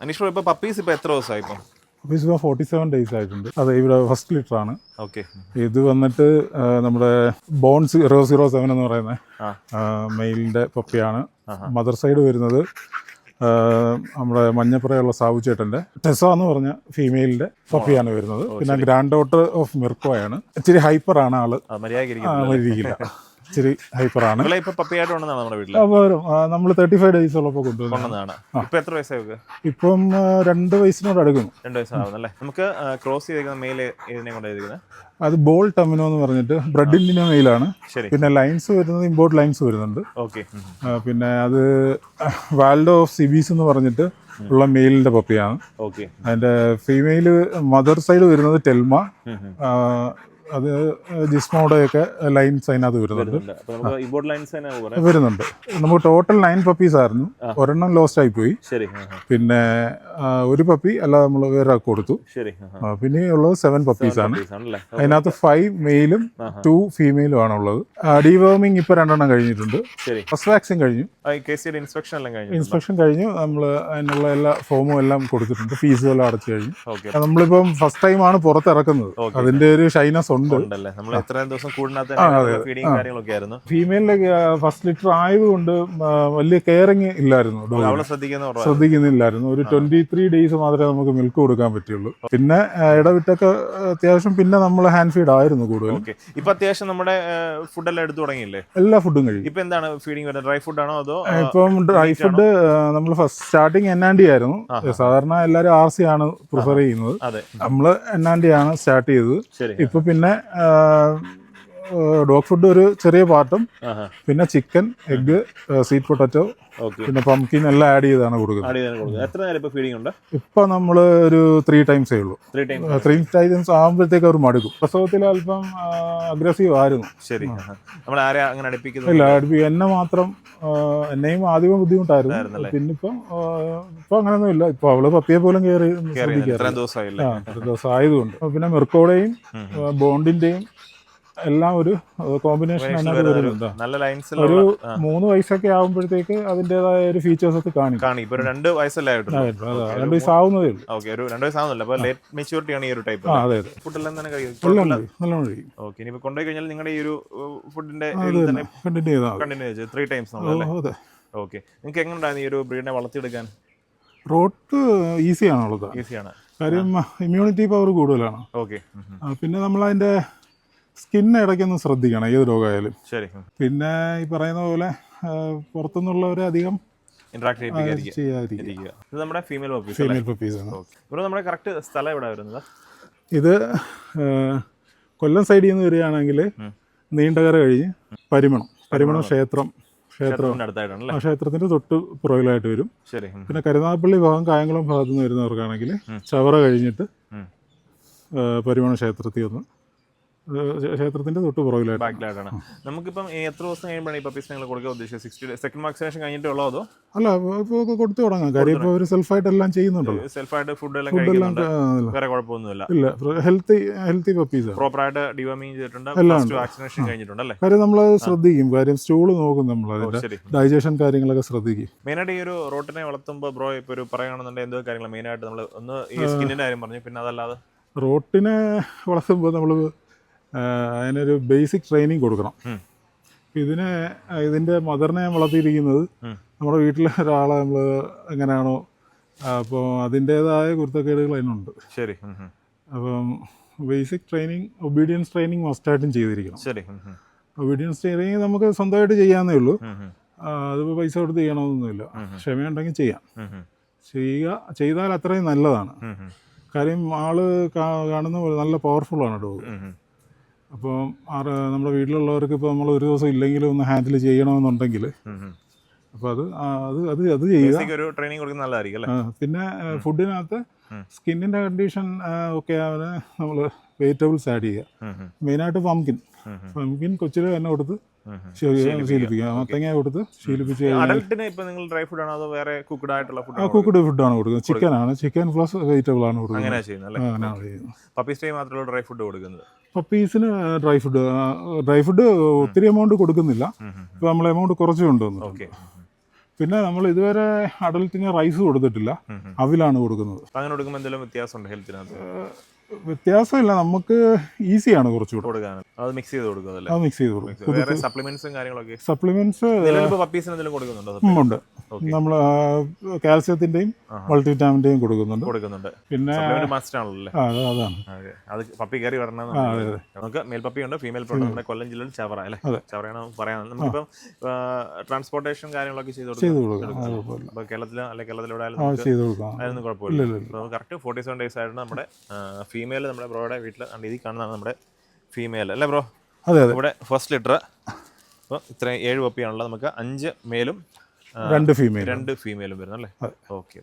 Aneesh bro ഇപ്പൊ puppies ഇപ്പൊ എത്ര ദിവസമായി ഇപ്പം? ഓഫീസ് ഇപ്പോൾ ഫോർട്ടി സെവൻ ഡേയ്സ് ആയിട്ടുണ്ട്. അതെ ഇവിടെ ഫസ്റ്റ് ലിറ്റർ ആണ്. ഓക്കെ ഇത് വന്നിട്ട് നമ്മുടെ ബോൺ സീറോ സീറോ സെവൻ എന്ന് പറയുന്ന മെയിലിന്റെ പപ്പിയാണ് മദർ സൈഡ് വരുന്നത് നമ്മുടെ മഞ്ഞപ്പുറയുള്ള സാവു ചേട്ടന്റെ ടെസ എന്ന് പറഞ്ഞ ഫീമെയിലിന്റെ പപ്പിയാണ് വരുന്നത്. പിന്നെ ഗ്രാൻഡ് ഡോട്ടർ ഓഫ് മിർക്കോയാണ് ഇച്ചിരി ഹൈപ്പറാണ് ആൾ. മര്യാദ ഇച്ചിരി ഹൈപ്പറാണ് നമ്മൾ തേർട്ടി ഫൈവ് ഡേയ്സ് ഉള്ളപ്പോൾ കൊണ്ടുവന്നു കൊണ്ടുവന്നതാണ്. ഇപ്പൊ എത്ര വയസ്സായി? ഇപ്പം രണ്ട് വയസ്സിനോട് അടുക്കുന്നു. രണ്ട് വയസ്സാവുന്നല്ലേ നമുക്ക് ക്രോസ് ചെയ്തിരിക്കുന്ന മെയിൽ ഇതിനെ കൊണ്ട് അത് ബോൾ ടെമിനോ എന്ന് പറഞ്ഞിട്ട് ബ്രെഡ് ഇന്ത്യൻ മെയിലാണ് ശരി. പിന്നെ ലൈൻസ് വരുന്നത് ഇമ്പോർട്ട് ലൈൻസ് വരുന്നുണ്ട്. ഓക്കെ പിന്നെ അത് വാൽഡോ ഓഫ് സിബീസ് എന്ന് പറഞ്ഞിട്ട് ഉള്ള മെയിലിന്റെ പപ്പിയാണ് അതിന്റെ ഫീമെയിൽ മദർ സൈഡ് വരുന്നത് ടെൽമ അത് ജിസ്മോടെയൊക്കെ ലൈൻസ് അതിനകത്ത് വരുന്നുണ്ട്. വരുന്നുണ്ട്. നമുക്ക് ടോട്ടൽ നയൻ പപ്പീസ് ആയിരുന്നു. ഒരെണ്ണം ലോസ്റ്റ് ആയി പോയി. പിന്നെ ഒരു പപ്പി അല്ലാതെ നമ്മൾ വേറെ കൊടുത്തു. പിന്നെ ഉള്ളത് സെവൻ പപ്പീസ് ആണ്. അതിനകത്ത് ഫൈവ് മെയിലും ടു ഫീമെയിലും ആണ് ഉള്ളത് ഡിവേമിങ് ഇപ്പൊ രണ്ടെണ്ണം കഴിഞ്ഞിട്ടുണ്ട്. ഫസ്റ്റ് വാക്സിൻ കഴിഞ്ഞു. ഇൻസ്പെക്ഷൻ കഴിഞ്ഞു. ഇൻസ്പെക്ഷൻ കഴിഞ്ഞു. നമ്മൾ അതിനുള്ള എല്ലാ ഫോമും എല്ലാം കൊടുത്തിട്ടുണ്ട്. ഫീസുകളും അടച്ചു കഴിഞ്ഞു. നമ്മളിപ്പം ഫസ്റ്റ് ടൈം ആണ് പുറത്തിറക്കുന്നത്. അതിന്റെ ഒരു ഷൈനസ് ഉണ്ട്. നമ്മൾ ദിവസം ഫസ്റ്റ് ലിറ്റർ ആയതുകൊണ്ട് വലിയ കെയറിങ് ഇല്ലായിരുന്നു. ശ്രദ്ധിക്കുന്നില്ലായിരുന്നു. ഒരു ട്വന്റി ത്രീ ഡേയ്സ് മാത്രമേ നമുക്ക് മിൽക്ക് കൊടുക്കാൻ പറ്റുള്ളൂ. പിന്നെ ഇടവിട്ടൊക്കെ അത്യാവശ്യം പിന്നെ നമ്മൾ ഹാൻഡ് ഫീഡ് ആയിരുന്നു കൂടുതൽ ഇപ്പൊ അത്യാവശ്യം നമ്മുടെ ഫുഡെല്ലാം എടുത്തു തുടങ്ങിയില്ലേ? എല്ലാ ഫുഡും കഴിയും. ഇപ്പൊ എന്താണ് ഫീഡിങ് വരുന്നത്? ഡ്രൈ ഫുഡ് ആണോ അതോ ഇപ്പം ഡ്രൈ ഫുഡ് നമ്മൾ ഫസ്റ്റ് സ്റ്റാർട്ടിങ് എൻ ആൻഡി ആയിരുന്നു. സാധാരണ എല്ലാവരും ആർ സി ആണ് പ്രിഫർ ചെയ്യുന്നത്. നമ്മൾ എൻ ആൻഡി ആണ് സ്റ്റാർട്ട് ചെയ്തത്. ഇപ്പൊ പിന്നെ അങ്ങനെ ഡോഗ് ഫുഡ് ഒരു ചെറിയ പാർട്ടും പിന്നെ ചിക്കൻ എഗ്ഗ് സ്വീറ്റ് പൊട്ടറ്റോ പിന്നെ പംകിൻ എല്ലാം ആഡ് ചെയ്താണ് കൊടുക്കുന്നത്. എത്ര നേരം ഇപ്പൊ ഫീഡിംഗ് ഉണ്ട്? ഇപ്പൊ നമ്മൾ ഒരു ത്രീ ടൈംസേ ഉള്ളൂ. ത്രീ ടൈംസ് ആകുമ്പോഴത്തേക്ക് അവർ മടുക്കും. പ്രസവത്തിൽ അല്പം അഗ്രസീവ് ആയിരുന്നു. ശരി. നമ്മൾ ആരെ അങ്ങനെ ഇല്ല അടുപ്പിക്കും എന്നെ മാത്രം എന്നെയും ആദ്യമേ ബുദ്ധിമുട്ടായിരുന്നു. പിന്നെ ഇപ്പം ഇപ്പൊ അങ്ങനെയൊന്നും ഇല്ല. ഇപ്പൊ അവൾ പപ്പിയെ പോലും കയറി ദിവസമായതുകൊണ്ട് പിന്നെ മിർക്കോടെയും ബോണ്ടിന്റെയും എല്ലാം ഒരു കോമ്പിനേഷൻ അതിനകത്ത് വരുന്നുണ്ട് നല്ല ലൈൻസിൽ ഒരു മൂന്ന് വയസ്സൊക്കെ ആകുമ്പോഴത്തേക്ക് അതിന്റെതായ ഒരു ഫീച്ചേഴ്സ് ഒക്കെ കാണും കാണും ഇപ്പൊ ഒരു രണ്ട് വയസ്സല്ലേ രണ്ട് വയസ്സാവുന്നതേ ഉള്ളൂ. ഓക്കെ ഒരു രണ്ട് വയസ്സാവുന്നില്ല ലേറ്റ് മെച്യൂരിറ്റി ആണ് ഈ ഒരു ടൈപ്പ് ആ അതെ അതെ. ഫുഡെല്ലാം തന്നെ എല്ലാം കഴിയും ഓക്കെ ഇനിയിപ്പോ കൊണ്ടുപോയി കഴിഞ്ഞാൽ നിങ്ങളുടെ ഈ ഒരു ഫുഡിന്റെ അത് തന്നെ കണ്ടിന്യൂ ചെയ്താൽ മതി. കണ്ടിന്യൂ ചെയ്ത് ത്രീ ടൈംസ് അതെ. ഓക്കെ നിങ്ങൾക്ക് എങ്ങനെയുണ്ടായിരുന്നു ഈ ഒരു ബ്രീഡിനെ വളർത്തിയെടുക്കാൻ? റോട്ട് ഈസിയാണുള്ളത് ഈസിയാണ് കാര്യം ഇമ്മ്യൂണിറ്റി പവർ കൂടുതലാണ്. ഓക്കെ പിന്നെ നമ്മൾ അതിന്റെ സ്കിൻ ഇടയ്ക്കൊന്ന് ശ്രദ്ധിക്കണം ഏത് രോഗമായാലും. ശരി. പിന്നെ ഈ പറയുന്ന പോലെ പുറത്തുനിന്നുള്ളവരെ അധികം ഇന്ററാക്ട് ചെയ്യാതിരിക്കുക. ഇത് നമ്മുടെ ഫീമെയിൽ ഫീമെയിൽ ആണ്. ഇവിടെ നമ്മുടെ കറക്റ്റ് സ്ഥലം എവിടെ വരുന്നത്? ഇത് കൊല്ലം സൈഡിൽ നിന്ന് വരികയാണെങ്കിൽ നീണ്ടകര കഴിഞ്ഞ് പരിമണം. പരിമണം ക്ഷേത്രം ക്ഷേത്രം. ക്ഷേത്രത്തിന്റെ അടുത്തായിട്ടാണല്ലേ? ആ ക്ഷേത്രത്തിന്റെ തൊട്ട് പുറകിലായിട്ട് വരും. ശരി. പിന്നെ കരുനാഗപ്പള്ളി ഭാഗം കായംകുളം ഭാഗത്തു നിന്ന് വരുന്നവർക്കാണെങ്കിൽ ചവറ കഴിഞ്ഞിട്ട് പരിമണ ക്ഷേത്രത്തിൽ ഒന്ന് ക്ഷേത്രത്തിന്റെ തൊട്ട് പുറകിലായിട്ട് ബാക്കിലായിട്ടാണ്. നമുക്കിപ്പം എത്ര ദിവസം കഴിയുമ്പോഴാണ് ഈ പപ്പീസ് നിങ്ങൾ കൊടുക്കാൻ ഉദ്ദേശിച്ചത്? സിക്സ്റ്റി സെക്കൻഡ് വാക്സിനേഷൻ കഴിഞ്ഞിട്ടുള്ളോ അതോ? അല്ല ഇപ്പോൾ കൊടുത്തു തുടങ്ങാം. കാര്യം ഇപ്പോൾ അവർ സെൽഫായിട്ട് എല്ലാം ചെയ്യുന്നുണ്ടല്ലോ സെൽഫായിട്ട് ഫുഡ് എല്ലാം കഴിക്കുന്നുണ്ട്. വേറെ കുഴപ്പമൊന്നുമില്ല. ഇല്ല ഹെൽത്തി ഹെൽത്തി പപ്പീസ് പ്രോപ്പറായിട്ട് ഡിവോമിങ് ചെയ്തിട്ടുണ്ട്. ഫസ്റ്റ് വാക്സിനേഷൻ കഴിഞ്ഞിട്ടുണ്ട് അല്ലേ? കാര്യം നമ്മൾ ശ്രദ്ധിക്കും. കാര്യം സ്റ്റൂൾ നോക്കും നമ്മൾ അതിന്റെ ഡൈജഷൻ കാര്യങ്ങളൊക്കെ ശ്രദ്ധിക്കും. മെയിനായിട്ട് ഈ ഒരു റോട്ടിനെ വളർത്തുമ്പോൾ ബ്രോ ഇപ്പോൾ ഒരു പറയുകയാണെന്നുണ്ടെങ്കിൽ എന്തോ കാര്യങ്ങൾ മെയിനായിട്ട് നമ്മൾ ഒന്ന് ഈ സ്കിന്നിന്റെ കാര്യം പറഞ്ഞു. പിന്നെ അതല്ലാതെ? റോട്ടിനെ വളർത്തുമ്പോൾ നമ്മൾ അതിനൊരു ബേസിക് ട്രെയിനിങ് കൊടുക്കണം ഇതിനെ ഇതിന്റെ മദറിനെ വളർത്തിയിരിക്കുന്നത് നമ്മുടെ വീട്ടിലെ ഒരാളെ നമ്മൾ എങ്ങനെയാണോ അപ്പോൾ അതിന്റേതായ കുരുത്തക്കേടുകൾ അതിനുണ്ട് ശരി. അപ്പം ബേസിക് ട്രെയിനിങ് ഒബീഡിയൻസ് ട്രെയിനിങ് മസ്റ്റായിട്ടും ചെയ്തിരിക്കണം ശരി. ഒബീഡിയൻസ് ട്രെയിനിങ് നമുക്ക് സ്വന്തമായിട്ട് ചെയ്യാവുന്നേ ഉള്ളൂ. അതിപ്പോൾ പൈസ കൊടുത്ത് ചെയ്യണമെന്നൊന്നുമില്ല ക്ഷമയുണ്ടെങ്കിൽ ചെയ്യാം. ചെയ്യുക ചെയ്താൽ അത്രയും നല്ലതാണ്. കാര്യം ആൾ കാണുന്ന പോലെ നല്ല പവർഫുള്ളാണ് ഡോഗ് ഉം, ഉം. അപ്പോൾ ആറ് നമ്മുടെ വീട്ടിലുള്ളവർക്ക് ഇപ്പോൾ നമ്മൾ ഒരു ദിവസം ഇല്ലെങ്കിലും ഒന്ന് ഹാൻഡിൽ ചെയ്യണമെന്നുണ്ടെങ്കിൽ. അപ്പോൾ അത് അത് അത് അത് ചെയ്യുക. ഒരു ട്രെയിനിങ് കൊടുക്കുന്നത് നല്ലതായിരിക്കും അല്ലേ? പിന്നെ ഫുഡിനകത്ത്. സ്കിന്നിന്റെ കണ്ടീഷൻ ഒക്കെ അവന് നമ്മൾ വെജിറ്റബിൾസ് ആഡ് ചെയ്യുക. മെയിനായിട്ട് പംകിൻ. പംകിൻ കൊച്ചിൽ തന്നെ കൊടുത്ത് ശീലിപ്പിക്കുക. മത്തങ്ങ കൊടുത്ത് ശീലിപ്പിച്ച് കഴിഞ്ഞാൽ അഡൽട്ടിന് നിങ്ങൾ ഡ്രൈ ഫുഡ് ആണോ അതോ വേറെ കുക്ക്ഡ് ആയിട്ടുള്ള ഫുഡ് ആണ് ഫുഡാണ് കൊടുക്കുന്നത്? ചിക്കനാണ് ചിക്കൻ പ്ലസ് വെജിറ്റബിൾ ആണ്. കൊടുക്കുന്നത്. അങ്ങനെയാ ചെയ്യുന്നത് അല്ലേ? ഡ്രൈ അങ്ങനെയാണ് ചെയ്യുന്നത്. പപ്പീസിന് ഡ്രൈ ഫുഡ് ഡ്രൈ ഫുഡ് ഒത്തിരി എമൗണ്ട് കൊടുക്കുന്നില്ല. ഇപ്പോൾ നമ്മൾ എമൗണ്ട് കുറച്ച് കൊണ്ടുവന്നു പിന്നെ നമ്മൾ ഇതുവരെ അഡൽട്ടിന് റൈസ് കൊടുത്തിട്ടില്ല. അവിലാണ് കൊടുക്കുന്നത്. അങ്ങനെ കൊടുക്കുമ്പോൾ എന്തെങ്കിലും വ്യത്യാസമുണ്ട് ഹെൽത്തിനകത്ത്? വ്യത്യാസമില്ല. നമുക്ക് ഈസിയാണ് കുറച്ചുകൂടെ. കൊടുക്കാൻ അത് മിക്സ് ചെയ്ത് അത് മിക്സ് ചെയ്ത് കൊടുക്കും. വേറെ സപ്ലിമെന്റ്സും കാര്യങ്ങളൊക്കെ? സപ്ലിമെന്റ്സ് നിലവിലിപ്പോ പപ്പീസിന് എന്തെങ്കിലും കൊടുക്കുന്നുണ്ടോ ഉണ്ട്. നമ്മൾ കാൽസ്യത്തിന്റെയും മൾട്ടിവിറ്റാമിന്റെയും കൊടുക്കുന്നുണ്ട്. കൊടുക്കുന്നുണ്ട്. പിന്നെ ആണല്ലോ? അത് അതാണ്. അത് പപ്പി കയറി വരണം നമുക്ക് മേൽ പപ്പി ഉണ്ട് ഫീമെയിൽ പ്രോഡക്റ്റ് നമ്മുടെ കൊല്ലം ജില്ലയിൽ ചവറ അല്ലേ? ചവറയാണ് പറയാൻ നമുക്കിപ്പം ട്രാൻസ്പോർട്ടേഷൻ കാര്യങ്ങളൊക്കെ ചെയ്ത് കൊടുക്കും. അപ്പോൾ കേരളത്തിൽ അല്ലെ കേരളത്തിലൂടെ ആയാലും കുഴപ്പമില്ല. കറക്റ്റ് ഫോർട്ടി സെവൻ ഡേയ്സ് ആയിരുന്നു നമ്മുടെ ഫീമെയിൽ നമ്മുടെ ബ്രോയുടെ വീട്ടിൽ കണ്ട് ഇതിൽ കാണുന്നതാണ് നമ്മുടെ ഫീമെയിൽ അല്ലേ ബ്രോ അതെ അതെ. ഇവിടെ ഫസ്റ്റ് ലിറ്റർ അപ്പോൾ ഇത്രയും ഏഴ് പപ്പിയാണുള്ളത് നമുക്ക് അഞ്ച് മേലും രണ്ട് ഫീമെയിൽ രണ്ട് ഫീമെയിലും വരുന്നല്ലേ ഓക്കെ